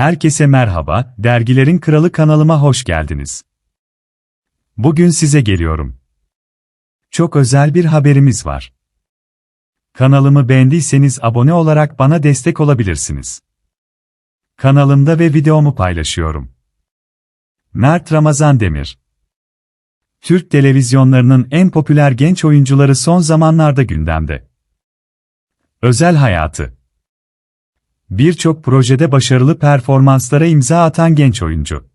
Herkese merhaba, Dergilerin Kralı kanalıma hoş geldiniz. Bugün size geliyorum. Çok özel bir haberimiz var. Kanalımı beğendiyseniz abone olarak bana destek olabilirsiniz. Kanalımda ve videomu paylaşıyorum. Mert Ramazan Demir Türk televizyonlarının en popüler genç oyuncuları son zamanlarda gündemde. Özel hayatı Birçok projede başarılı performanslara imza atan genç oyuncu.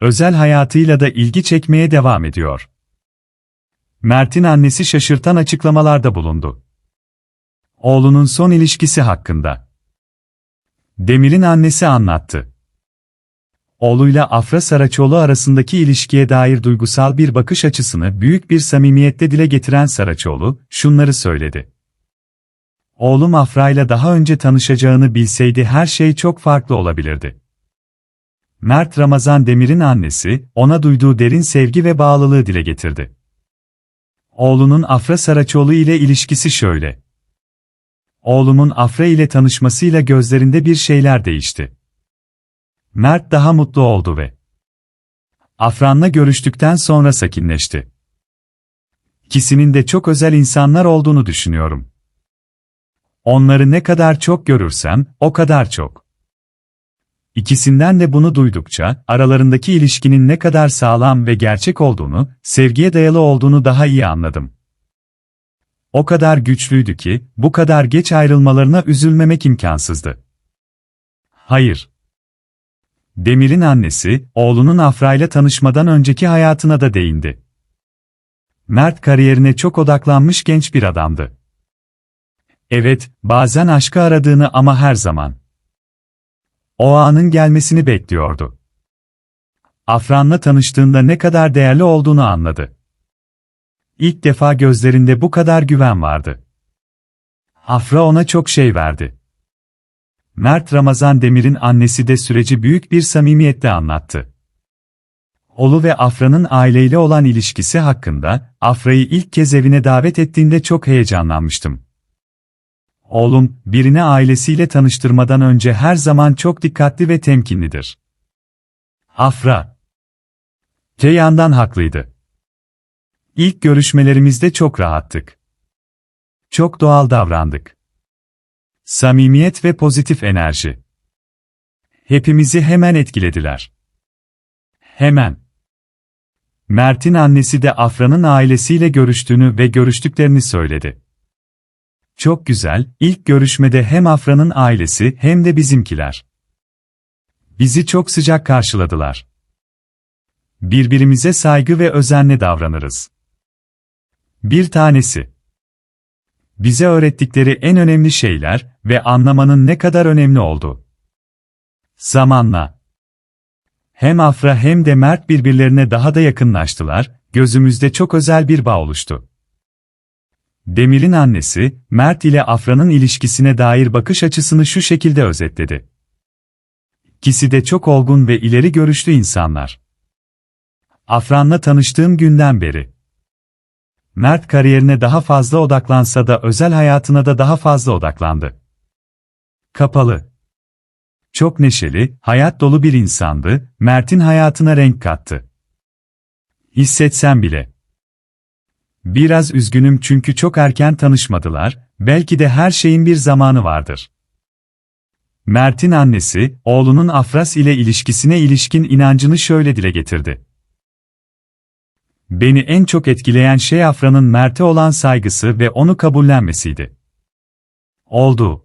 Özel hayatıyla da ilgi çekmeye devam ediyor. Mert'in annesi şaşırtan açıklamalarda bulundu. Oğlunun son ilişkisi hakkında. Demir'in annesi anlattı. Oğluyla Afra Saraçoğlu arasındaki ilişkiye dair duygusal bir bakış açısını büyük bir samimiyette dile getiren Saraçoğlu, şunları söyledi. Oğlum Afra'yla daha önce tanışacağını bilseydi her şey çok farklı olabilirdi. Mert Ramazan Demir'in annesi, ona duyduğu derin sevgi ve bağlılığı dile getirdi. Oğlunun Afra Saraçoğlu ile ilişkisi şöyle. Oğlumun Afra ile tanışmasıyla gözlerinde bir şeyler değişti. Mert daha mutlu oldu ve Afran'la görüştükten sonra sakinleşti. İkisinin de çok özel insanlar olduğunu düşünüyorum. Onları ne kadar çok görürsem, o kadar çok. İkisinden de bunu duydukça, aralarındaki ilişkinin ne kadar sağlam ve gerçek olduğunu, sevgiye dayalı olduğunu daha iyi anladım. O kadar güçlüydü ki, bu kadar geç ayrılmalarına üzülmemek imkansızdı. Hayır. Demir'in annesi, oğlunun Afra ile tanışmadan önceki hayatına da değindi. Mert kariyerine çok odaklanmış genç bir adamdı. Evet, bazen aşkı aradığını ama her zaman. O anın gelmesini bekliyordu. Afran'la tanıştığında ne kadar değerli olduğunu anladı. İlk defa gözlerinde bu kadar güven vardı. Afra ona çok şey verdi. Mert Ramazan Demir'in annesi de süreci büyük bir samimiyetle anlattı. Olu ve Afra'nın aileyle olan ilişkisi hakkında, Afra'yı ilk kez evine davet ettiğinde çok heyecanlanmıştım. Oğlum, birini ailesiyle tanıştırmadan önce her zaman çok dikkatli ve temkinlidir. Afra. Ceyhan'dan haklıydı. İlk görüşmelerimizde çok rahattık. Çok doğal davrandık. Samimiyet ve pozitif enerji. Hepimizi hemen etkilediler. Hemen. Mert'in annesi de Afra'nın ailesiyle görüştüğünü ve görüştüklerini söyledi. Çok güzel, ilk görüşmede hem Afra'nın ailesi hem de bizimkiler. Bizi çok sıcak karşıladılar. Birbirimize saygı ve özenle davranırız. Bir tanesi. Bize öğrettikleri en önemli şeyler ve anlamanın ne kadar önemli oldu. Zamanla. Hem Afra hem de Mert birbirlerine daha da yakınlaştılar, gözümüzde çok özel bir bağ oluştu. Demir'in annesi, Mert ile Afra'nın ilişkisine dair bakış açısını şu şekilde özetledi. İkisi de çok olgun ve ileri görüşlü insanlar. Afran'la tanıştığım günden beri. Mert kariyerine daha fazla odaklansa da özel hayatına da daha fazla odaklandı. Kapalı. Çok neşeli, hayat dolu bir insandı, Mert'in hayatına renk kattı. Hissetsem bile. Biraz üzgünüm çünkü çok erken tanışmadılar, belki de her şeyin bir zamanı vardır. Mert'in annesi, oğlunun Afras ile ilişkisine ilişkin inancını şöyle dile getirdi. Beni en çok etkileyen şey Afra'nın Mert'e olan saygısı ve onu kabullenmesiydi. Oldu.